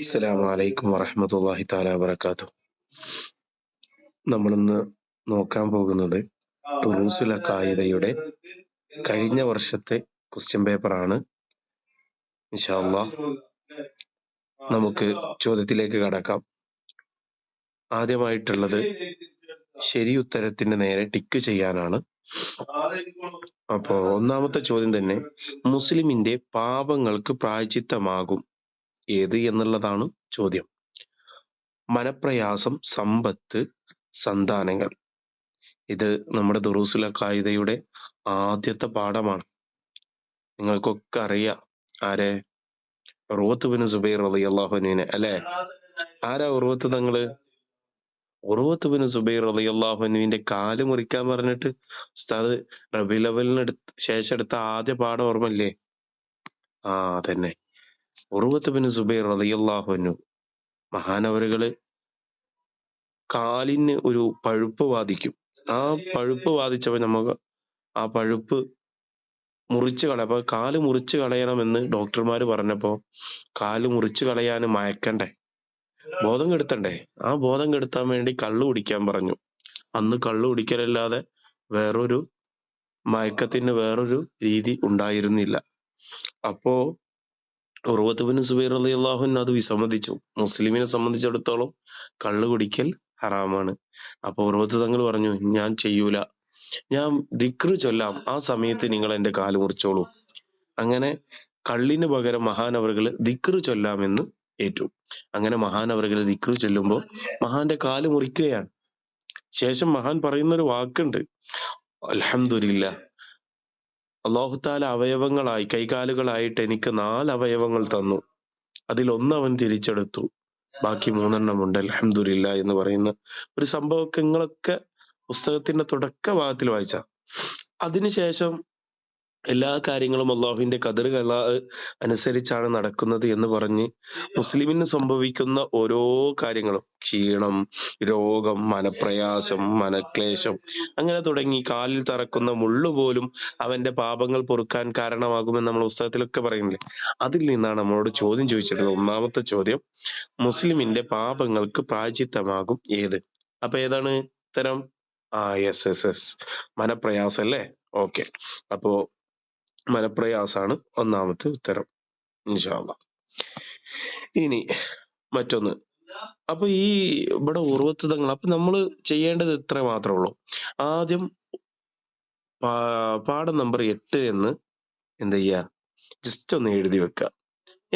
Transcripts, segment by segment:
അസ്സലാമു അലൈക്കും വറഹ്മത്തുള്ളാഹി താല വബറകാത്തു നമ്മളിന്ന് നോക്കാൻ പോകുന്നത് തുറൂസുല അഖായിദയുടെ കഴിഞ്ഞ വർഷത്തെ ക്വസ്റ്റ്യൻ പേപ്പറാണ് ഇൻഷാ അല്ലാഹ് നമുക്ക് ചോദ്യത്തിലേക്ക് കടക്കാം. ആദ്യമായിട്ടുള്ളത് ശരി ഉത്തരത്തിന്റെ നേരെ ടിക്ക് ചെയ്യാനാണ്. അപ്പോ ഒന്നാമത്തെ ചോദ്യം തന്നെ മുസ്ലിമിന്റെ പാപങ്ങൾക്ക് പ്രായച്ചിത്തമാകും ഏത് എന്നുള്ളതാണ് ചോദ്യം. മനപ്രയാസം സമ്പത്ത് സന്താനങ്ങൾ. ഇത് നമ്മുടെ ദുറൂസുല കായികയുടെ ആദ്യത്തെ പാഠമാണ്. നിങ്ങൾക്കൊക്കെ അറിയാം ആരെ? ഉറുവത്ത് ബിൻ സുബൈർ അള്ളാഹുനെ അല്ലെ? ആരാ ഉറുവത്ത് തങ്ങൾ? ഉറുവത്ത് ബിൻ സുബൈർ റളിയല്ലാഹുവിന്റെ കാൽ മുറിക്കാൻ പറഞ്ഞിട്ട് ഉസ്താദ് റബി ലെവലിന് ശേഷം എടുത്ത ആദ്യ പാഠം ഓർമ്മല്ലേ ആ തന്നെ ഉറവത്തുബിന് സുബൈർ അൻഹു മഹാനവറുകൾ കാലിന് ഒരു പഴുപ്പ് ബാധിക്കും ആ പഴുപ്പ് ബാധിച്ചപ്പോ നമുക്ക് ആ പഴുപ്പ് മുറിച്ച് കളയാം അപ്പൊ കാൽ മുറിച്ച് കളയണമെന്ന് ഡോക്ടർമാര് പറഞ്ഞപ്പോ കാൽ മുറിച്ച് കളയാൻ മയക്കണ്ടേ? ബോധം കെടുത്തണ്ടേ ആ ബോധം കെടുത്താൻ വേണ്ടി കള്ളു കുടിക്കാൻ പറഞ്ഞു. അന്ന് കള്ളു കുടിക്കലല്ലാതെ വേറൊരു മയക്കത്തിന് വേറൊരു രീതി ഉണ്ടായിരുന്നില്ല. അപ്പോ ഉറവത്തുബിന് സുബൈർ അലി അള്ളാഹുൻ അത് വിസമ്മതിച്ചു. മുസ്ലിമിനെ സംബന്ധിച്ചിടത്തോളം കള്ളു കുടിക്കൽ ഹറാമാണ്. അപ്പൊ ഉറവത്ത് തങ്ങൾ പറഞ്ഞു ഞാൻ ചെയ്യൂല. ഞാൻ ദിക്റ് ചൊല്ലാം. ആ സമയത്ത് നിങ്ങൾ എന്റെ കാൽ മുറിച്ചോളൂ. അങ്ങനെ കള്ളിന് പകരം മഹാനവറുകൾ ദിക്റ് ചൊല്ലാമെന്ന് ഏറ്റു. അങ്ങനെ മഹാൻ അവരുടെ ദിക്കു ചെല്ലുമ്പോൾ മഹാന്റെ കാൽ മുറിക്കുകയാണ്. ശേഷം മഹാൻ പറയുന്ന ഒരു വാക്കുണ്ട് അലഹമില്ല അള്ളാഹുത്താല അവയവങ്ങളായി കൈകാലുകളായിട്ട് എനിക്ക് നാല് അവയവങ്ങൾ തന്നു. അതിലൊന്ന് അവൻ തിരിച്ചെടുത്തു. ബാക്കി മൂന്നെണ്ണം ഉണ്ട്. അലഹമില്ല എന്ന് പറയുന്ന ഒരു സംഭവങ്ങളൊക്കെ പുസ്തകത്തിന്റെ തുടക്ക ഭാഗത്തിൽ വായിച്ച. അതിനുശേഷം എല്ലാ കാര്യങ്ങളും അള്ളാഹുവിന്റെ കതിർ കല അനുസരിച്ചാണ് നടക്കുന്നത് എന്ന് പറഞ്ഞ് മുസ്ലിമിന് സംഭവിക്കുന്ന ഓരോ കാര്യങ്ങളും. ക്ഷീണം രോഗം മനപ്രയാസം മനക്ലേശം അങ്ങനെ തുടങ്ങി കാലിൽ തറക്കുന്ന മുള്ളു പോലും അവന്റെ പാപങ്ങൾ പൊറുക്കാൻ കാരണമാകുമെന്ന് നമ്മൾ പുസ്തകത്തിലൊക്കെ പറയുന്നില്ലേ? അതിൽ നിന്നാണ് നമ്മളോട് ചോദ്യം ചോദിച്ചിട്ടുള്ളത്. ഒന്നാമത്തെ ചോദ്യം മുസ്ലിമിന്റെ പാപങ്ങൾക്ക് പ്രാചിത്തമാകും ഏത്? അപ്പൊ ഏതാണ് ഉത്തരം? ആ യെസ് യെസ് യെസ്. മനപ്രയാസം അല്ലേ? ഓക്കെ. അപ്പോ മനപ്രയാസാണ് ഒന്നാമത്തെ ഉത്തരം. ഇൻഷാല്ല ഇനി മറ്റൊന്ന്. അപ്പൊ ഈ ഇവിടെ ഉറവത്തുതങ്ങൾ അപ്പൊ നമ്മൾ ചെയ്യേണ്ടത് ഇത്ര മാത്രമേ ഉള്ളൂ. ആദ്യം പാഠം നമ്പർ എട്ട് എന്ന് എന്ത് ചെയ്യുക ജസ്റ്റ് ഒന്ന് എഴുതി വെക്കുക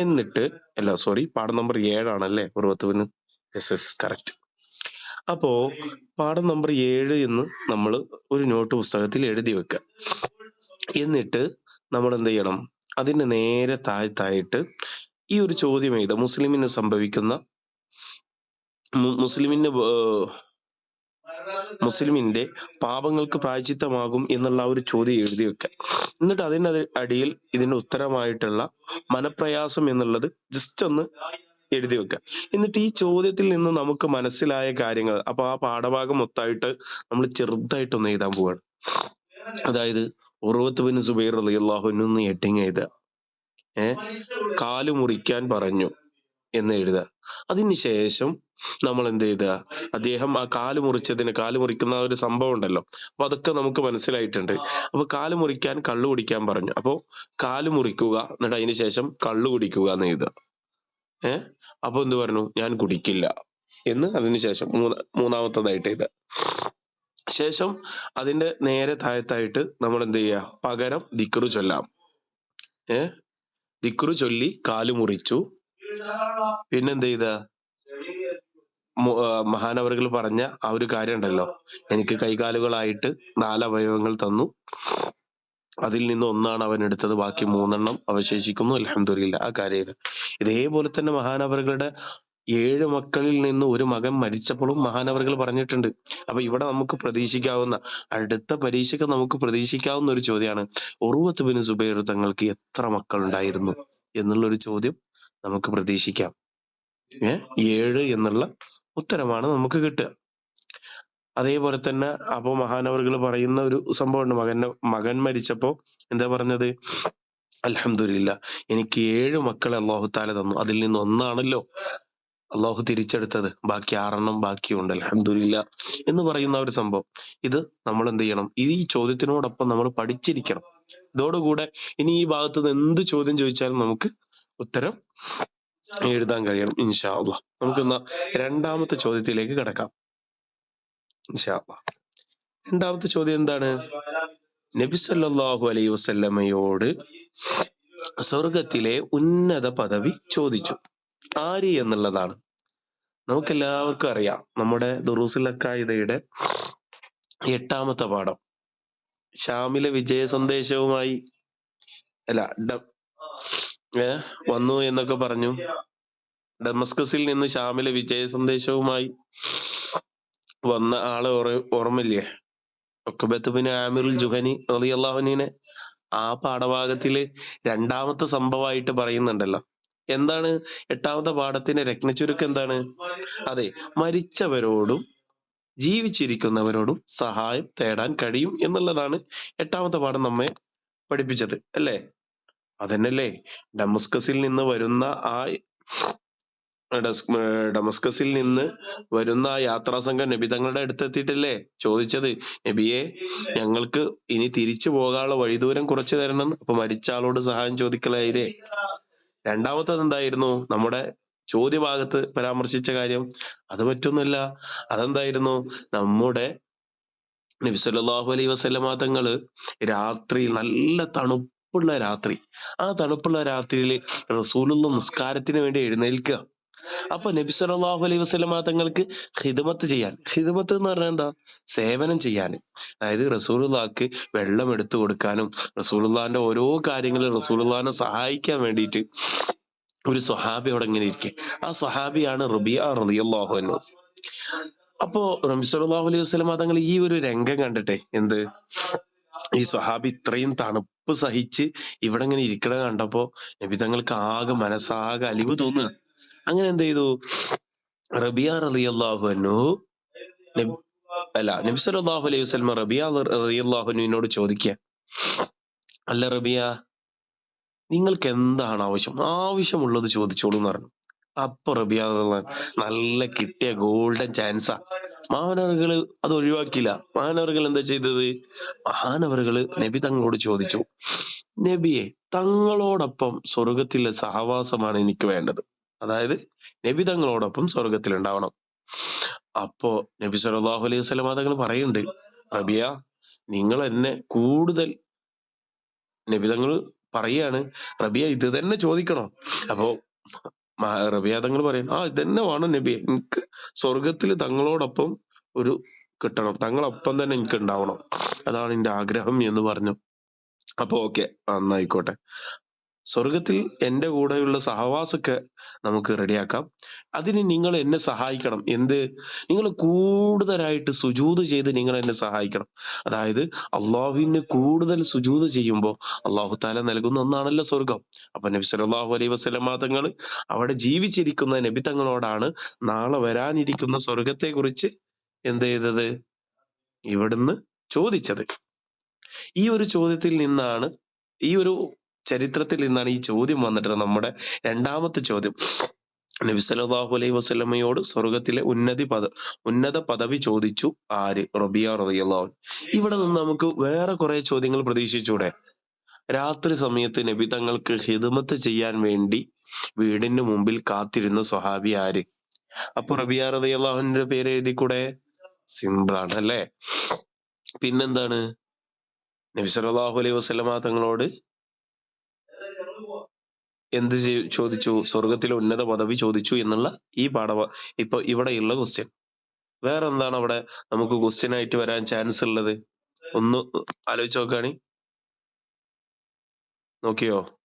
എന്നിട്ട് അല്ല സോറി പാഠം നമ്പർ ഏഴാണല്ലേ ഉറവത്തുവിന് യെസ് യെസ് കറക്റ്റ് അപ്പോ പാഠം നമ്പർ ഏഴ് എന്ന് നമ്മൾ ഒരു നോട്ട് പുസ്തകത്തിൽ എഴുതി വെക്കുക എന്നിട്ട് നമ്മൾ എന്ത് ചെയ്യണം അതിന്റെ നേരെ താഴ്ത്തായിട്ട് ഈ ഒരു ചോദ്യം എഴുതുക മുസ്ലിമിന് സംഭവിക്കുന്ന മുസ്ലിമിന് മുസ്ലിമിന്റെ പാപങ്ങൾക്ക് പ്രായച്ചിത്തമാകും എന്നുള്ള ഒരു ചോദ്യം എഴുതി വെക്കുക എന്നിട്ട് അതിന്റെ അടി- അടിയിൽ ഇതിന്റെ ഉത്തരമായിട്ടുള്ള മനപ്രയാസം എന്നുള്ളത് ജസ്റ്റ് ഒന്ന് എഴുതി വെക്കുക എന്നിട്ട് ഈ ചോദ്യത്തിൽ നിന്ന് നമുക്ക് മനസ്സിലായ കാര്യങ്ങൾ അപ്പൊ ആ പാഠഭാഗം മൊത്തമായിട്ട് നമ്മൾ ചെറുതായിട്ടൊന്ന് എഴുതാൻ പോവാണ്. അതായത് ഉറവത്ത് ബിൻ സുബൈർ അള്ളാഹുന്ന് എട്ടിങ് എഴുതുക ഏ? കാൽ മുറിക്കാൻ പറഞ്ഞു എന്ന് എഴുതുക അതിനുശേഷം നമ്മൾ എന്ത് ചെയ്ത അദ്ദേഹം ആ കാൽ മുറിച്ചതിന് കാൽ മുറിക്കുന്ന ഒരു സംഭവം ഉണ്ടല്ലോ. അപ്പൊ അതൊക്കെ നമുക്ക് മനസ്സിലായിട്ടുണ്ട്. അപ്പൊ കാൽ മുറിക്കാൻ കള്ളു കുടിക്കാൻ പറഞ്ഞു. അപ്പോ കാൽ മുറിക്കുക എന്നിട്ട് അതിന് ശേഷം കള്ളു കുടിക്കുക എന്ന് എഴുതുക ഏ? അപ്പൊ എന്ത് പറഞ്ഞു? ഞാൻ കുടിക്കില്ല എന്ന് അതിനുശേഷം മൂന്ന മൂന്നാമത്തതായിട്ട് എഴുതുക ശേഷം അതിന്റെ നേരെ താഴത്തായിട്ട് നമ്മൾ എന്ത് ചെയ്യുക? പകരം ദിക്റു ചൊല്ലാം. ഏ? ദിക്റു ചൊല്ലി കാൽ മുറിച്ചു. പിന്നെന്ത് ചെയ്ത? മഹാനവറുകൾ പറഞ്ഞ ആ ഒരു കാര്യം ഉണ്ടല്ലോ എനിക്ക് കൈകാലുകളായിട്ട് നാലവയവങ്ങൾ തന്നു. അതിൽ നിന്ന് ഒന്നാണ് അവൻ എടുത്തത്. ബാക്കി മൂന്നെണ്ണം അവശേഷിക്കുന്നു. അലഹമില്ല ആ കാര്യം ഇത് ഇതേപോലെ തന്നെ മഹാനവറുകളുടെ ഏഴ് മക്കളിൽ നിന്ന് ഒരു മകൻ മരിച്ചപ്പോഴും മഹാനവറുകൾ പറഞ്ഞിട്ടുണ്ട്. അപ്പൊ ഇവിടെ നമുക്ക് പ്രതീക്ഷിക്കാവുന്ന അടുത്ത പരീക്ഷയ്ക്ക് നമുക്ക് പ്രതീക്ഷിക്കാവുന്ന ഒരു ചോദ്യമാണ് ഉറുവത്ത് ബിൻ സുബൈർ തങ്ങൾക്ക് എത്ര മക്കൾ ഉണ്ടായിരുന്നു എന്നുള്ള ഒരു ചോദ്യം നമുക്ക് പ്രതീക്ഷിക്കാം. ഏ? ഏഴ് എന്നുള്ള ഉത്തരമാണ് നമുക്ക് കിട്ടുക. അതേപോലെ തന്നെ അപ്പോൾ മഹാനവറുകൾ പറയുന്ന ഒരു സംഭവമുണ്ട്. മകന്റെ മകൻ മരിച്ചപ്പോ എന്താ പറഞ്ഞത്? അലഹമില്ല എനിക്ക് ഏഴ് മക്കളെ അള്ളാഹു താല തന്നു. അതിൽ നിന്ന് ഒന്നാണല്ലോ അല്ലാഹു തിരിച്ചെടുത്തത്. ബാക്കി ആറെണ്ണം ബാക്കിയുണ്ട്. അലഹമില്ല എന്ന് പറയുന്ന ഒരു സംഭവം. ഇത് നമ്മൾ എന്ത് ചെയ്യണം? ഈ ചോദ്യത്തിനോടൊപ്പം നമ്മൾ പഠിച്ചിരിക്കണം. ഇതോടുകൂടെ ഇനി ഈ ഭാഗത്ത് നിന്ന് എന്ത് ചോദ്യം ചോദിച്ചാലും നമുക്ക് ഉത്തരം എഴുതാൻ കഴിയണം ഇൻഷാ അള്ളാ നമുക്കെന്നാ രണ്ടാമത്തെ ചോദ്യത്തിലേക്ക് കിടക്കാം ഇൻഷാ അള്ളാ രണ്ടാമത്തെ ചോദ്യം എന്താണ്? നബി സല്ലല്ലാഹു അലൈഹി വസല്ലമയോട് സ്വർഗത്തിലെ ഉന്നത പദവി ചോദിച്ചു. ആര് എന്നുള്ളതാണ്. നമുക്കെല്ലാവർക്കും അറിയാം. നമ്മുടെ ദുറൂസുൽ എട്ടാമത്തെ പാഠം. ഷാമിലെ വിജയ സന്ദേശവുമായി അല്ല ഏഹ് വന്നു എന്നൊക്കെ പറഞ്ഞു. ഡമസ്കസിൽ നിന്ന് ഷാമിലെ വിജയ സന്ദേശവുമായി വന്ന ആളെ ഓർ ഓർമ്മയില്ലേ? ഒക്കബത്തുബിന് ആമിറുൽ ജുഹനി റളിയല്ലാഹു അൻഹുവിനെ ആ പാഠഭാഗത്തിൽ രണ്ടാമത്തെ സംഭവമായിട്ട് പറയുന്നുണ്ടല്ലോ. എന്താണ് എട്ടാമത്തെ പാഠത്തിന്റെ രത്നച്ചുരുക്കം എന്താണ്? അതെ മരിച്ചവരോടും ജീവിച്ചിരിക്കുന്നവരോടും സഹായം തേടാൻ കഴിയും എന്നുള്ളതാണ് എട്ടാമത്തെ പാഠം നമ്മെ പഠിപ്പിച്ചത്. അല്ലേ? അതന്നെയല്ലേ ഡമസ്കസിൽ നിന്ന് വരുന്ന ആ ഡമസ്കസിൽ നിന്ന് വരുന്ന ആ യാത്രാ സംഘം നബി തങ്ങളുടെ അടുത്തെത്തിയിട്ടല്ലേ ചോദിച്ചത് നബിയെ ഞങ്ങൾക്ക് ഇനി തിരിച്ചു പോകാനുള്ള വഴിദൂരം കുറച്ചു തരണം. അപ്പൊ മരിച്ച ആളോട് സഹായം ചോദിക്കലായില്ലേ? രണ്ടാമത്തത് എന്തായിരുന്നു? നമ്മുടെ ചോദ്യഭാഗത്ത് പരാമർശിച്ച കാര്യം അത് മറ്റൊന്നുമല്ല. അതെന്തായിരുന്നു? നമ്മുടെ നബി സല്ലല്ലാഹു അലൈഹി വസല്ലമ തങ്ങൾ രാത്രി നല്ല തണുപ്പുള്ള രാത്രി. ആ തണുപ്പുള്ള രാത്രിയിൽ റസൂലുള്ള നിസ്കാരത്തിന് വേണ്ടി എഴുന്നേൽക്കുക. അപ്പൊ നബി സല്ലല്ലാഹു അലൈഹി വസ്ലമ തങ്ങൾക്ക് ഹിദമത്ത് ചെയ്യാൻ ഹിദമത്ത് എന്ന് പറഞ്ഞാൽ എന്താ? സേവനം ചെയ്യാൻ അതായത് റസൂലുള്ളാഹിക്ക് വെള്ളം എടുത്തു കൊടുക്കാനും റസൂലുള്ളാന്റെ ഓരോ കാര്യങ്ങളും റസൂലുള്ളാനെ സഹായിക്കാൻ വേണ്ടിയിട്ട് ഒരു സ്വഹാബി അവിടെ ഇങ്ങനെ ഇരിക്കെ. ആ സ്വഹാബിയാണ് റബിയ റളിയല്ലാഹു അൻഹു. അപ്പോ നബി സല്ലല്ലാഹു അലൈഹി വസല്ലമ തങ്ങൾ ഈ ഒരു രംഗം കണ്ടിട്ടെ എന്ത് ഈ സ്വഹാബി ഇത്രയും തണുപ്പ് സഹിച്ച് ഇവിടെ ഇങ്ങനെ ഇരിക്കണ കണ്ടപ്പോ നബി തങ്ങൾക്ക് ആകെ മനസ്സാകെ അലിവ് തോന്നുക. അങ്ങനെ എന്ത് ചെയ്തു? റബിയ റളിയല്ലാഹു അൻഹു അല്ല നബിസ്വല്ലാഹു അലൈഹി വസ്ലമ റബിയ റളിയല്ലാഹു അള്ളാഹുനോട് ചോദിക്കുക. അല്ല റബിയ നിങ്ങൾക്ക് എന്താണ് ആവശ്യം? ആവശ്യമുള്ളത് ചോദിച്ചോളൂ എന്ന് പറഞ്ഞു. അപ്പൊ റബിയ നല്ല കിട്ടിയ ഗോൾഡൻ ചാൻസാ. മഹാനവറുകൾ അത് ഒഴിവാക്കിയില്ല. മഹാനവറുകൾ എന്താ ചെയ്തത്? മഹാനവറുകൾ നബി തങ്ങളോട് ചോദിച്ചു. നബിയെ തങ്ങളോടൊപ്പം സ്വർഗത്തിലെ സഹവാസമാണ് എനിക്ക് വേണ്ടത്. അതായത് നബി സ്വർഗത്തിൽ ഉണ്ടാവണം. അപ്പോ നബി സല്ലല്ലാഹു അലൈഹി വസല്ലമ തങ്ങൾ പറയുന്നുണ്ട് റബിയ നിങ്ങൾ എന്നെ കൂടുതൽ നബി തങ്ങൾ പറയാണ് റബിയ ഇത് തന്നെ ചോദിക്കണോ? അപ്പോ റബിയ തങ്ങൾ പറയും ആ ഇത് തന്നെ വേണം നബി എനിക്ക് സ്വർഗത്തിൽ തങ്ങളോടൊപ്പം ഒരു കിട്ടണം. തങ്ങളൊപ്പം തന്നെ എനിക്ക് ഉണ്ടാവണം. അതാണ് എന്റെ ആഗ്രഹം എന്ന് പറഞ്ഞു. അപ്പൊ ഓക്കെ എന്നായിക്കോട്ടെ. സ്വർഗത്തിൽ എന്റെ കൂടെയുള്ള സഹവാസൊക്കെ നമുക്ക് റെഡിയാക്കാം. അതിന് നിങ്ങൾ എന്നെ സഹായിക്കണം. എന്ത്? നിങ്ങൾ കൂടുതലായിട്ട് സുജൂത് ചെയ്ത് നിങ്ങൾ എന്നെ സഹായിക്കണം. അതായത് അള്ളാഹുവിന് കൂടുതൽ സുജൂത് ചെയ്യുമ്പോൾ അള്ളാഹു താല നൽകുന്ന ഒന്നാണല്ലോ സ്വർഗം അപ്പൊ നബി സലാഹു അലൈ വസല്ലമ തങ്ങൾ അവിടെ ജീവിച്ചിരിക്കുന്ന നബി തങ്ങളോടാണ് നാളെ വരാനിരിക്കുന്ന സ്വർഗത്തെ കുറിച്ച് എന്ത് ചെയ്തത്? ഇവിടുന്ന് ചോദിച്ചത്. ഈ ഒരു ചോദ്യത്തിൽ നിന്നാണ് ഈ ഒരു ചരിത്രത്തിൽ നിന്നാണ് ഈ ചോദ്യം വന്നിട്ടുള്ളത് നമ്മുടെ രണ്ടാമത്തെ ചോദ്യം. നബി സല്ലല്ലാഹു അലൈഹി വസല്ലമയോട് സ്വർഗത്തിലെ ഉന്നതി പദ ഉന്നത പദവി ചോദിച്ചു ആര്? റബിയ റളിയല്ലാഹു. ഇവിടെ നിന്ന് നമുക്ക് വേറെ കുറെ ചോദ്യങ്ങൾ പ്രതീക്ഷിച്ചൂടെ? രാത്രി സമയത്ത് നബി തങ്ങൾക്ക് ഖിദ്മത്ത് ചെയ്യാൻ വേണ്ടി വീടിന് മുമ്പിൽ കാത്തിരുന്ന സ്വഹാബി ആര്? അപ്പൊ റബിയ റളിയല്ലാഹു അൻഹുവിന്റെ പേര് എഴുതി കൂടെ സിമ്പിളാണ് അല്ലേ? പിന്നെന്താണ്? നബി സല്ലല്ലാഹു അലൈഹി വസല്ലമ തങ്ങളോട് എന്ത് ചോദിച്ചു? സ്വർഗത്തിലെ ഉന്നത പദവി ചോദിച്ചു എന്നുള്ള ഈ പാഠവ ഇപ്പൊ ഇവിടെയുള്ള ക്വസ്റ്റ്യൻ. വേറെ എന്താണ് അവിടെ നമുക്ക് ക്വസ്റ്റ്യൻ ആയിട്ട് വരാൻ ചാൻസ് ഉള്ളത്? ഒന്ന് ആലോചിച്ച് നോക്കാണി. നോക്കിയോ?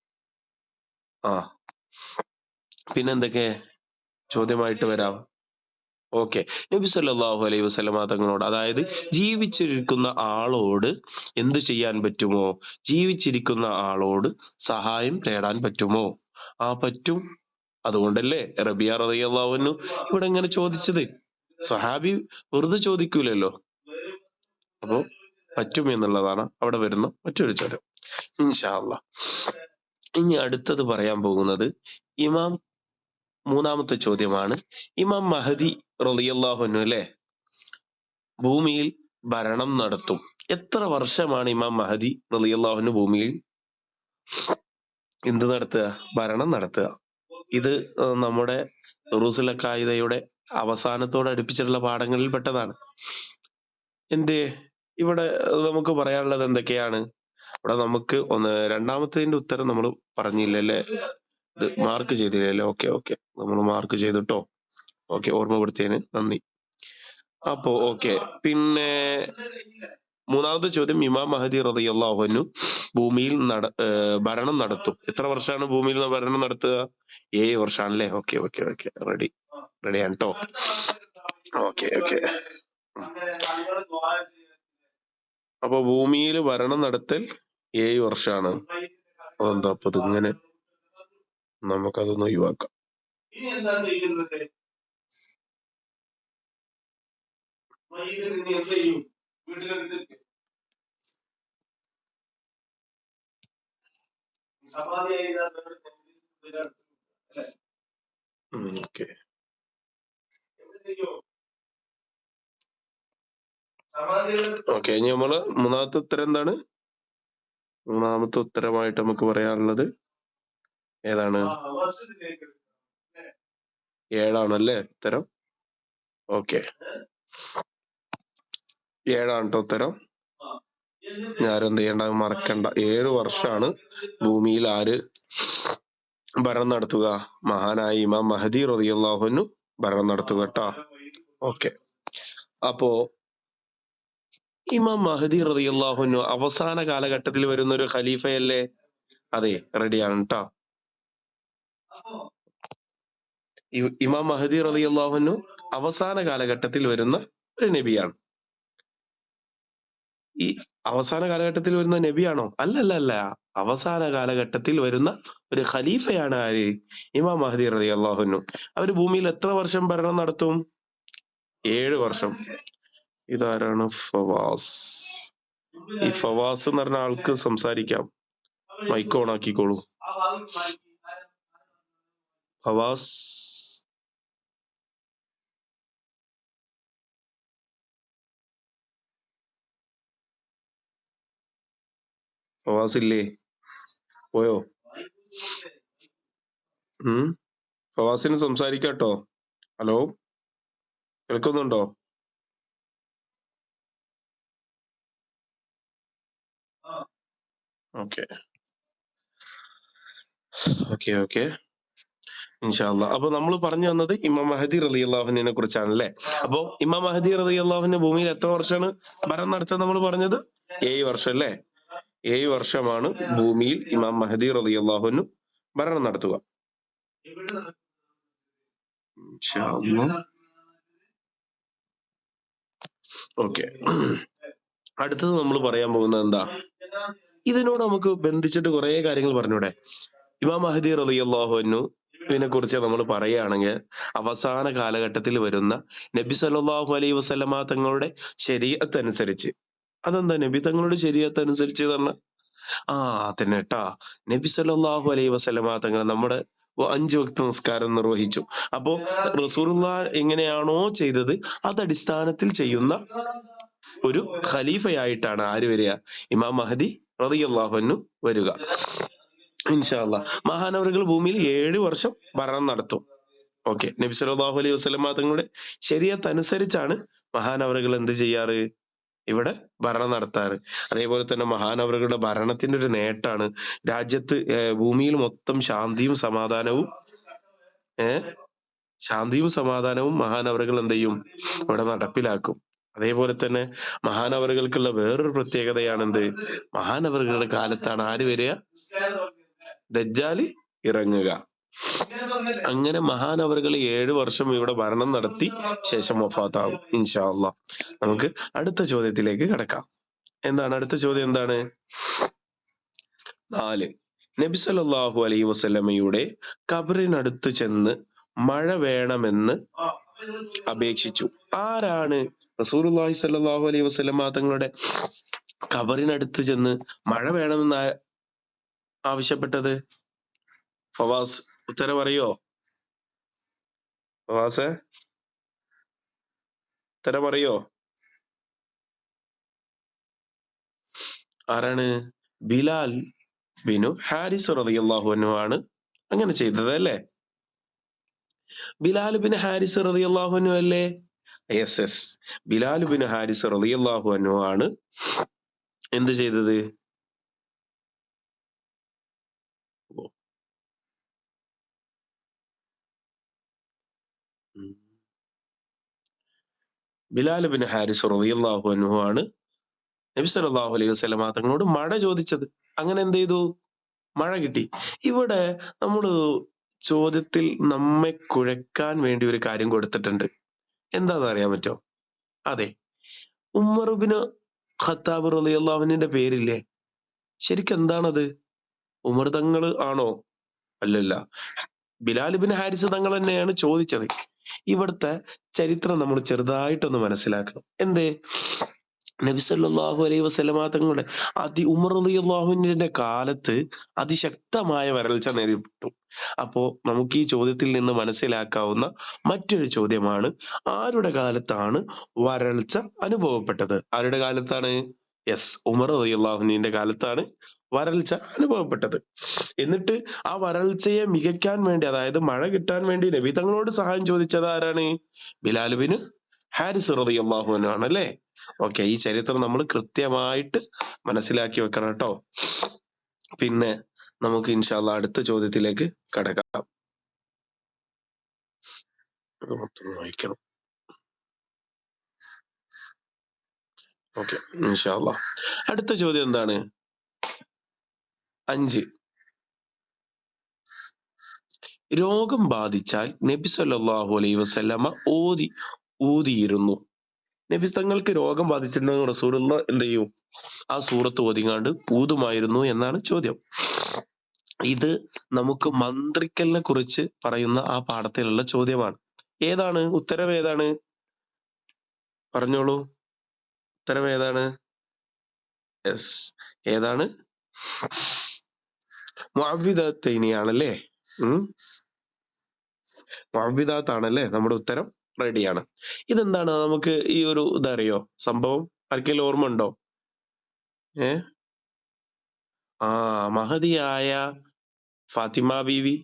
ആ. പിന്നെന്തൊക്കെ ചോദ്യമായിട്ട് വരാം? ഓക്കെ. നബി സല്ലാഹു അലൈഹി വസ്ലമ തങ്ങളോട് അതായത് ജീവിച്ചിരിക്കുന്ന ആളോട് എന്ത് ചെയ്യാൻ പറ്റുമോ? ജീവിച്ചിരിക്കുന്ന ആളോട് സഹായം തേടാൻ പറ്റുമോ? ആ പറ്റും. അതുകൊണ്ടല്ലേ റബിയ അൻഹു ഇവിടെ ഇങ്ങനെ ചോദിച്ചത്. സഹാബി വെറുതെ ചോദിക്കൂലല്ലോ. അപ്പോ പറ്റും എന്നുള്ളതാണ് അവിടെ വരുന്ന മറ്റൊരു ചോദ്യം. ഇൻഷാല്ല. ഇനി അടുത്തത് പറയാൻ പോകുന്നത് ഇമാം മൂന്നാമത്തെ ചോദ്യമാണ് ഇമാം മഹദി റളിയല്ലാഹുനു അല്ലെ? ഭൂമിയിൽ ഭരണം നടത്തും. എത്ര വർഷമാണ് ഇമാം മഹദി റളിയല്ലാഹുനു ഭൂമിയിൽ എന്ത് നടത്തുക? ഭരണം നടത്തുക. ഇത് നമ്മുടെ റുസുല ഖായിദയുടെ അവസാനത്തോട് അടുപ്പിച്ചിട്ടുള്ള പാഠങ്ങളിൽ പെട്ടതാണ്. എന്തേ? ഇവിടെ നമുക്ക് പറയാനുള്ളത് എന്തൊക്കെയാണ്? ഇവിടെ നമുക്ക് ഒന്ന് രണ്ടാമത്തതിന്റെ ഉത്തരം നമ്മൾ പറഞ്ഞില്ലല്ലേ? ഇത് മാർക്ക് ചെയ്തില്ലല്ലേ? ഓക്കെ ഓക്കെ നമ്മൾ മാർക്ക് ചെയ്തിട്ടോ ഓക്കെ ഓർമ്മപ്പെടുത്തിയതിന് നന്ദി. അപ്പോ ഓക്കെ പിന്നെ മൂന്നാമത്തെ ചോദ്യം ഇമാം മഹദി റളിയല്ലാഹു ഭൂമിയിൽ നട ഭരണം നടത്തും. എത്ര വർഷമാണ് ഭൂമിയിൽ ഭരണം നടത്തുക? ഏഴ് വർഷമാണല്ലേ okay okay okay ready ready കേട്ടോ ഓക്കെ ഓക്കെ. അപ്പൊ ഭൂമിയിൽ ഭരണം നടത്തൽ ഏഴ് വർഷമാണ് അതെന്താ അപ്പൊ ഇതിങ്ങനെ? നമുക്കതൊന്ന് ഒഴിവാക്കാം. മയ്യിദിന് ഇനി എന്ത് ചെയ്യും? വീട്ടിലെത്തിട്ട് സമാധി ഓക്കെ ഇനി നമ്മൾ മൂന്നാമത്തെ ഉത്തരം എന്താണ്? മൂന്നാമത്തെ ഉത്തരമായിട്ട് നമുക്ക് പറയാനുള്ളത് ഏതാണ്? ഏഴാണല്ലേ ഉത്തരം? ഓക്കെ ഏഴാണ് കേട്ടോ ഉത്തരം. ഞാനും ചെയ്യണ്ട? മറക്കണ്ട. ഏഴ് വർഷമാണ് ഭൂമിയിൽ ആര് ഭരണം നടത്തുക? മഹാനായ ഇമാം മഹദി റതിയല്ലാഹുനു ഭരണം നടത്തുക കേട്ടോ ഓക്കെ. അപ്പോ ഇമാം മഹദി റതിയല്ലാഹുനു അവസാന കാലഘട്ടത്തിൽ വരുന്ന ഒരു ഖലീഫയല്ലേ? അതെ റെഡിയാണ് കേട്ടോ ഇമാം മഹദി റതിയല്ലാഹുനു അവസാന കാലഘട്ടത്തിൽ വരുന്ന ഒരു നബിയാണ്. ഈ അവസാന കാലഘട്ടത്തിൽ വരുന്ന നബിയാണോ? അല്ല അല്ല അവസാന കാലഘട്ടത്തിൽ വരുന്ന ഒരു ഖലീഫയാണ് ആര്? ഇമാം മഹദി റതി അള്ളാഹുനു അവർ ഭൂമിയിൽ എത്ര വർഷം ഭരണം നടത്തും? ഏഴ് വർഷം. ഇതാരാണ് ഫവാസ്? ഈ ഫവാസ് എന്ന് പറഞ്ഞ ആൾക്ക് സംസാരിക്കാം. മൈക്ക് ഓൺ ആക്കിക്കോളൂ. ഫവാസ് ഫവാസ് ഇല്ലേ പോയോ ഉം? ഫവാസിന് സംസാരിക്കട്ടോ ഹലോ കേൾക്കുന്നുണ്ടോ? ഓക്കെ. Okay okay. ഇൻഷാല്ല അപ്പൊ നമ്മൾ പറഞ്ഞു വന്നത് ഇമാം മഹദി റലി അള്ളാഹുവിനെ കുറിച്ചാണ് അല്ലെ അപ്പോ ഇമാം മഹദി റലി അള്ളാഹുവിന്റെ ഭൂമിയിൽ എത്ര വർഷമാണ്? ഭരണം നടത്തുക നമ്മൾ പറഞ്ഞത്? ഏഴ് വർഷം അല്ലേ? ഏഴ് വർഷമാണ് ഭൂമിയിൽ ഇമാം മഹദി റലി അള്ളാഹുനു ഭരണം നടത്തുക. ഓക്കെ. അടുത്തത് നമ്മൾ പറയാൻ പോകുന്നത് എന്താ? ഇതിനോട് നമുക്ക് ബന്ധിച്ചിട്ട് കുറെ കാര്യങ്ങൾ പറഞ്ഞൂടെ? ഇമാം മഹദി റളിയല്ലാഹുവിനു ഇതിനെ കുറിച്ച് നമ്മൾ പറയുകയാണെങ്കിൽ അവസാന കാലഘട്ടത്തിൽ വരുന്ന നബി സല്ലാഹു അലൈ വസല്ലമ തങ്ങളുടെ ശരീഅത്ത് അനുസരിച്ച് അതെന്താ നബി തങ്ങളുടെ ശരീഅത്ത് അനുസരിച്ച് തന്നെ ആ അതന്നെ കേട്ടാ നബി സല്ലല്ലാഹു അലൈ വസല്ലമ തങ്ങൾ നമ്മുടെ അഞ്ചു വക്ത നിസ്കാരം നിർവഹിച്ചു. അപ്പോ റസൂലുള്ള എങ്ങനെയാണോ ചെയ്തത് അത് അടിസ്ഥാനത്തിൽ ചെയ്യുന്ന ഒരു ഖലീഫയായിട്ടാണ് ആര് വരിക? ഇമാം മഹദി റതിയല്ലാഹുനു വരിക. ഇൻഷാല്ല മഹാനവറുകൾ ഭൂമിയിൽ ഏഴ് വർഷം ഭരണം നടത്തും. ഓക്കെ. നബി സല്ലല്ലാഹു അലൈഹി വസല്ലമ തങ്ങളുടെ ശരീഅത്ത് അനുസരിച്ചാണ് മഹാനവറുകൾ എന്ത് ചെയ്യാറ്? ഇവിടെ ഭരണം നടത്താറ്. അതേപോലെ തന്നെ മഹാനവറുകളുടെ ഭരണത്തിന്റെ ഒരു നേട്ടാണ്. രാജ്യത്ത് ഭൂമിയിൽ മൊത്തം ശാന്തിയും സമാധാനവും ഏഹ് ശാന്തിയും സമാധാനവും മഹാനവറുകൾ എന്ത് ചെയ്യും? ഇവിടെ നടപ്പിലാക്കും. അതേപോലെ തന്നെ മഹാനവറുകൾക്കുള്ള വേറൊരു പ്രത്യേകതയാണ് എന്ത്? മഹാനവറുകളുടെ കാലത്താണ് ആര് വരിക? ദജ്ജാലി ഇറങ്ങുക. അങ്ങനെ മഹാനവറുകൾ ഏഴ് വർഷം ഇവിടെ ഭരണം നടത്തി ശേഷം വഫാത്താകും ഇൻഷാ അള്ളാ നമുക്ക് അടുത്ത ചോദ്യത്തിലേക്ക് കിടക്കാം. എന്താണ്? അടുത്ത ചോദ്യം എന്താണ്? നാല്. നബി സല്ലല്ലാഹു അലൈ വസല്ലമയുടെ കബറിനടുത്ത് ചെന്ന് മഴ വേണമെന്ന് അപേക്ഷിച്ചു. ആരാണ്? റസൂലുള്ളാഹി സല്ലാഹു അലൈഹി വസല്ലമ തങ്ങളുടെ കബറിനടുത്ത് ചെന്ന് മഴ വേണമെന്ന് ആവശ്യപ്പെട്ടത്? ഫവാസ് ഉത്തരം അറിയോ? ഫവാസെ ഉത്തരം അറിയോ? ആരാണ്? ബിലാൽ ബിനു ഹാരിസ് റളിയല്ലാഹു അൻഹു ആണ് അങ്ങനെ ചെയ്തത് അല്ലേ? ബിലാൽ ബിൻ ഹാരിസ് റളിയല്ലാഹു അൻഹു അല്ലേ? Yes yes Bilal bin Haris റളിയല്ലാഹു അൻഹു ആണ് എന്ത് ചെയ്തത് ഉം. ബിലാൽ ബിൻ ഹാരിസ് റളിയല്ലാഹു അൻഹു ആണ് നബി സല്ലല്ലാഹു അലൈഹി വസല്ലമ തങ്ങളോട് മഴ ചോദിച്ചത്. അങ്ങനെ എന്ത് ചെയ്തു? മഴ കിട്ടി. ഇവിടെ നമ്മൾ ചോദ്യത്തിൽ നമ്മെ കുഴക്കാൻ വേണ്ടി ഒരു കാര്യം കൊടുത്തിട്ടുണ്ട്. എന്താന്ന് അറിയാൻ പറ്റോ? അതെ. ഉമ്മറുബിന് ഖത്താബ് റളിയല്ലാഹുവിന്റെ പേരില്ലേ? ശരിക്കും എന്താണത്? ഉമർ തങ്ങൾ ആണോ? അല്ലല്ല. ബിലാൽ ബിൻ ഹാരിസ് തങ്ങൾ തന്നെയാണ് ചോദിച്ചത്. ഇവിടുത്തെ ചരിത്രം നമ്മൾ ചെറുതായിട്ടൊന്ന് മനസ്സിലാക്കണം. എന്തേ? നബി സല്ലല്ലാഹു അലൈഹി തങ്ങളുടെ അതി ഉമർ റളിയല്ലാഹുവിന്റെ കാലത്ത് അതിശക്തമായ വരൾച്ച നേരിട്ടു. അപ്പോ നമുക്ക് ഈ ചോദ്യത്തിൽ നിന്ന് മനസ്സിലാക്കാവുന്ന മറ്റൊരു ചോദ്യമാണ് ആരുടെ കാലത്താണ് വരൾച്ച അനുഭവപ്പെട്ടത്? ആരുടെ കാലത്താണ്? യെസ് ഉമർ റളിയല്ലാഹുവിന്റെ കാലത്താണ് വരൾച്ച അനുഭവപ്പെട്ടത്. എന്നിട്ട് ആ വരൾച്ചയെ മികയ്ക്കാൻ വേണ്ടി അതായത് മഴ കിട്ടാൻ വേണ്ടി നബി തങ്ങളോട് സഹായം ചോദിച്ചത് ആരാണ്? ബിലാലുബിന് ഹാരിസ് അൻഹു ആണ് അല്ലേ? ഓക്കെ ഈ ചരിത്രം നമ്മൾ കൃത്യമായിട്ട് മനസ്സിലാക്കി വെക്കണം കേട്ടോ. പിന്നെ നമുക്ക് ഇൻഷാല്ല അടുത്ത ചോദ്യത്തിലേക്ക് കടക്കാം. അത് മൊത്തം വായിക്കണം. ഓക്കെ ഇൻഷാല്ല അടുത്ത ചോദ്യം എന്താണ്? അഞ്ച്. രോഗം ബാധിച്ചാൽ നബി സല്ലല്ലാഹു അലൈ വസല്ലമ ഓതി ഊതിയിരുന്നു. നബി തങ്ങൾക്ക് രോഗം ബാധിച്ചിട്ടുണ്ടെങ്കിൽ റസൂലുള്ള എന്ത് ചെയ്യും? ആ സൂറത്ത് ഓതിങ്ങാണ്ട് ഊതുമായിരുന്നു എന്നാണ് ചോദ്യം. ഇത് നമുക്ക് മന്ത്രിക്കലിനെ കുറിച്ച് പറയുന്ന ആ പാഠത്തിലുള്ള ചോദ്യമാണ്. ഏതാണ്? ഉത്തരം ഏതാണ്? പറഞ്ഞോളൂ. ഉത്തരം ഏതാണ്? എസ് ഏതാണ്? മുഅവ്വിദത്തൈനിയാണല്ലേ? ഉം. മുഅവ്വിദാത്താണല്ലേ നമ്മുടെ ഉത്തരം? റെഡിയാണ്. ഇതെന്താണ്? നമുക്ക് ഈ ഒരു ഇതറിയോ? സംഭവം? ആർക്കെങ്കിലും ഓർമ്മ ഉണ്ടോ ഏ? ആ മഹതിയായ ഫാത്തിമ ബീവി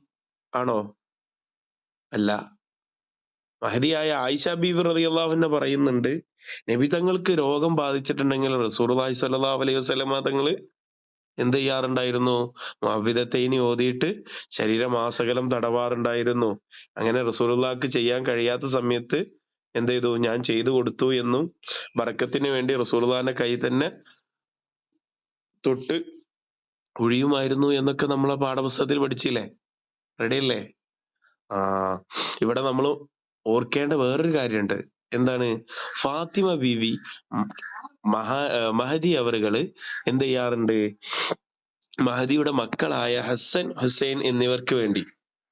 ആണോ? അല്ല. മഹതിയായ ആയിഷ ബീവി റളിയല്ലാഹുവിനെ പറയുന്നുണ്ട് നബി തങ്ങൾക്ക് രോഗം ബാധിച്ചിട്ടുണ്ടെങ്കിൽ റസൂലുള്ളാഹി സ്വല്ലല്ലാഹു അലൈഹി വസല്ലമ തങ്ങൾ എന്ത് ചെയ്യാറുണ്ടായിരുന്നു? മുഅവ്വിദത്തൈനി ഓതിയിട്ട് ശരീരമാസകലം തടവാറുണ്ടായിരുന്നു. അങ്ങനെ റസൂലുള്ളാഹിക്ക് ചെയ്യാൻ കഴിയാത്ത സമയത്ത് എന്ത് ചെയ്തു? ഞാൻ ചെയ്തു കൊടുത്തു എന്നും ബറക്കത്തിന് വേണ്ടി റസൂലുള്ളാഹിന്റെ കൈ തന്നെ തൊട്ട് ഒഴിയുമായിരുന്നു എന്നൊക്കെ നമ്മളെ പാഠപുസ്തകത്തിൽ പഠിച്ചില്ലേ? റെഡിയല്ലേ ആ ഇവിടെ നമ്മൾ ഓർക്കേണ്ട വേറൊരു കാര്യമുണ്ട്. എന്താണ്? ഫാത്തിമ ബീവി മഹദി അവറുകൾ എന്ത് ചെയ്യാറുണ്ട്? മഹദിയുടെ മക്കളായ ഹസൻ ഹുസൈൻ എന്നിവർക്ക് വേണ്ടി.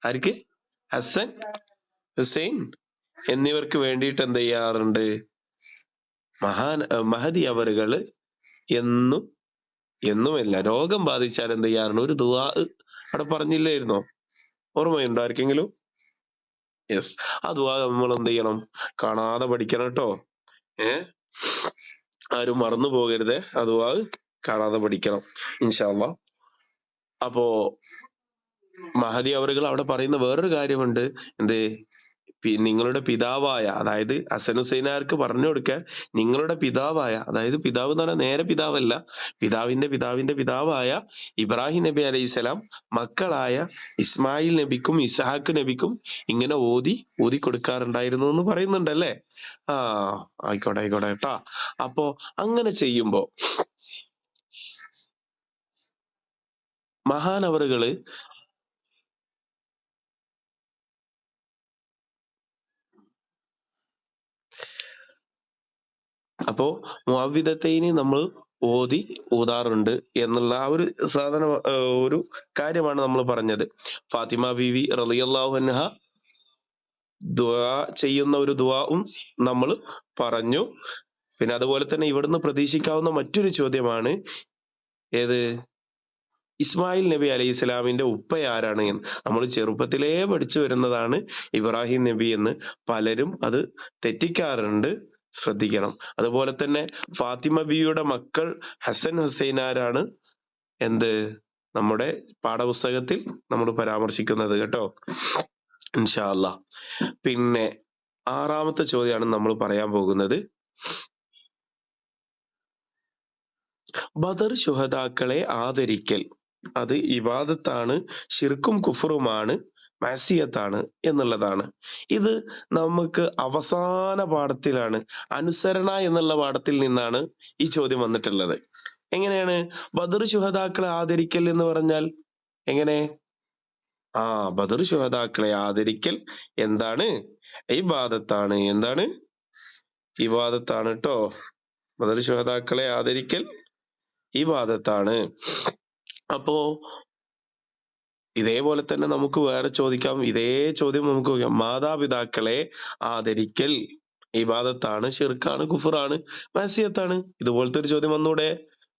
ആർക്ക്? ഹസൻ ഹുസൈൻ എന്നിവർക്ക് വേണ്ടിയിട്ട് എന്ത് ചെയ്യാറുണ്ട്? മഹാൻ മഹദി അവറുകൾ എന്നും എന്നുമല്ല രോഗം ബാധിച്ചാൽ എന്ത് ചെയ്യാറുണ്ട്? ഒരു ദുവാ അവിടെ പറഞ്ഞില്ലായിരുന്നോ? ഓർമ്മയുണ്ടോ ആർക്കെങ്കിലും? യെസ് ആ നമ്മൾ എന്ത് ചെയ്യണം കാണാതെ പഠിക്കണം കേട്ടോ. ഏ? ആരും മറന്നു പോകരുത്. ദുവാ കാണാതെ പഠിക്കണം. ഇൻഷാല്ല അപ്പോ മഹദി അവറുകൾ അവിടെ പറയുന്ന വേറൊരു കാര്യമുണ്ട്. എന്ത്? നിങ്ങളുടെ പിതാവായ അതായത് അസനുസൈനാർക്ക് പറഞ്ഞു കൊടുക്കാൻ നിങ്ങളുടെ പിതാവായ അതായത് പിതാവ് എന്ന് പറഞ്ഞാൽ നേരെ പിതാവല്ല പിതാവിന്റെ പിതാവിന്റെ പിതാവായ ഇബ്രാഹിം നബി അലൈഹിസ്സലാം മക്കളായ ഇസ്മായിൽ നബിക്കും ഇസ്ഹാഖ് നബിക്കും ഇങ്ങനെ ഓതി ഓതി കൊടുക്കാറുണ്ടായിരുന്നു എന്ന് പറയുന്നുണ്ടല്ലേ? ആ ആയിക്കോട്ടെ ആയിക്കോട്ടെ കേട്ടാ. അപ്പോ അങ്ങനെ ചെയ്യുമ്പോ മഹാനവറുകൾ അപ്പോ മുഅവ്വിദത്തൈനി നമ്മൾ ഓതി ഊതാറുണ്ട് എന്നുള്ള ആ ഒരു സാധന ഒരു കാര്യമാണ് നമ്മൾ പറഞ്ഞത്. ഫാത്തിമ ബിവി റളിയല്ലാഹു അൻഹ ദുആ ചെയ്യുന്ന ഒരു ദുആവും നമ്മൾ പറഞ്ഞു. പിന്നെ അതുപോലെ തന്നെ ഇവിടുന്ന് പ്രതീക്ഷിക്കാവുന്ന മറ്റൊരു ചോദ്യമാണ് ഏത്? ഇസ്മായിൽ നബി അലൈഹി ഇസ്ലാമിന്റെ ഉപ്പ ആരാണ് എന്ന്. നമ്മൾ ചെറുപ്പത്തിലേ പഠിച്ചു വരുന്നതാണ് ഇബ്രാഹിം നബി എന്ന്. പലരും അത് തെറ്റിക്കാറുണ്ട്. ശ്രദ്ധിക്കണം. അതുപോലെ തന്നെ ഫാത്തിമ ബിയുടെ മക്കൾ ഹസൻ ആരാണ് എന്ത്? നമ്മുടെ പാഠപുസ്തകത്തിൽ നമ്മൾ പരാമർശിക്കുന്നത് കേട്ടോ. ഇൻഷാല്ല പിന്നെ ആറാമത്തെ ചോദ്യമാണ് നമ്മൾ പറയാൻ പോകുന്നത്. ബദർ ശുഹതാക്കളെ ആദരിക്കൽ. അത് ഇബാദത്താണ് ശിർക്കും കുഫറുമാണ് മാസിയത്താണ് എന്നുള്ളതാണ്. ഇത് നമുക്ക് അവസാന പാഠത്തിലാണ് അനുസരണ എന്നുള്ള പാഠത്തിൽ നിന്നാണ് ഈ ചോദ്യം വന്നിട്ടുള്ളത്. എങ്ങനെയാണ്? ബദർ ശുഹതാക്കളെ ആദരിക്കൽ എന്ന് പറഞ്ഞാൽ എങ്ങനെ? ആ ബദർ ശുഹതാക്കളെ ആദരിക്കൽ എന്താണ്? ഇബാദത്താണ്. എന്താണ്? ഇബാദത്താണ് കേട്ടോ ബദർ ശുഹതാക്കളെ ആദരിക്കൽ ഇബാദത്താണ്. അപ്പോ ഇതേപോലെ തന്നെ നമുക്ക് വേറെ ചോദിക്കാം. ഇതേ ചോദ്യം നമുക്ക് മാതാപിതാക്കളെ ആദരിക്കൽ ഇബാദത്താണ് ഷിർക്കാണ് കുഫറാണ് മാസിയത്താണ് ഇതുപോലത്തെ ഒരു ചോദ്യം വന്നൂടെ?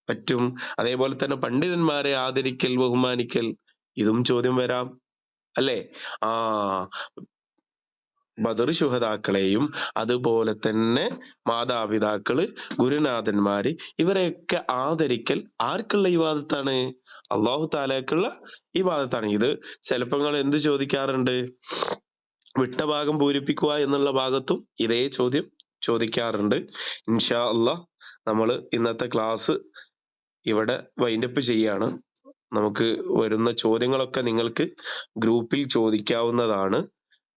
പറ്റും. അതേപോലെ തന്നെ പണ്ഡിതന്മാരെ ആദരിക്കൽ ബഹുമാനിക്കൽ ഇതും ചോദ്യം വരാം. അല്ലേ? ആ ബദർ ശുഹദാക്കളെയും അതുപോലെ തന്നെ മാതാപിതാക്കൾ ഗുരുനാഥന്മാര് ഇവരെയൊക്കെ ആദരിക്കൽ ആർക്കുള്ള ഇവാദത്താണ് അള്ളാഹു താലക്കുള്ള ഇവാദത്താണ് ഇത് ചിലപ്പോൾ നിങ്ങൾ എന്ത് ചോദിക്കാറുണ്ട്? വിട്ട ഭാഗം പൂരിപ്പിക്കുക എന്നുള്ള ഭാഗത്തും ഇതേ ചോദ്യം ചോദിക്കാറുണ്ട്. ഇൻഷാ അള്ളാഹ് നമ്മൾ ഇന്നത്തെ ക്ലാസ് ഇവിടെ വൈൻഡപ്പ് ചെയ്യാണ്. നമുക്ക് വരുന്ന ചോദ്യങ്ങളൊക്കെ നിങ്ങൾക്ക് ഗ്രൂപ്പിൽ ചോദിക്കാവുന്നതാണ്.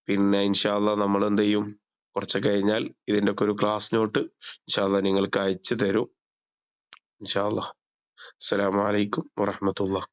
പിന്നെ ഇൻഷാല്ല നമ്മൾ എന്ത് ചെയ്യും കുറച്ച് കഴിഞ്ഞാൽ ഇതിന്റെ ഒക്കെ ഒരു ക്ലാസ് നോട്ട് ഇൻഷാല്ല നിങ്ങൾക്ക് അയച്ചു തരും. ഇൻഷാല്ല അസ്സലാമു അലൈക്കും വറഹ്മത്തുള്ളാഹി.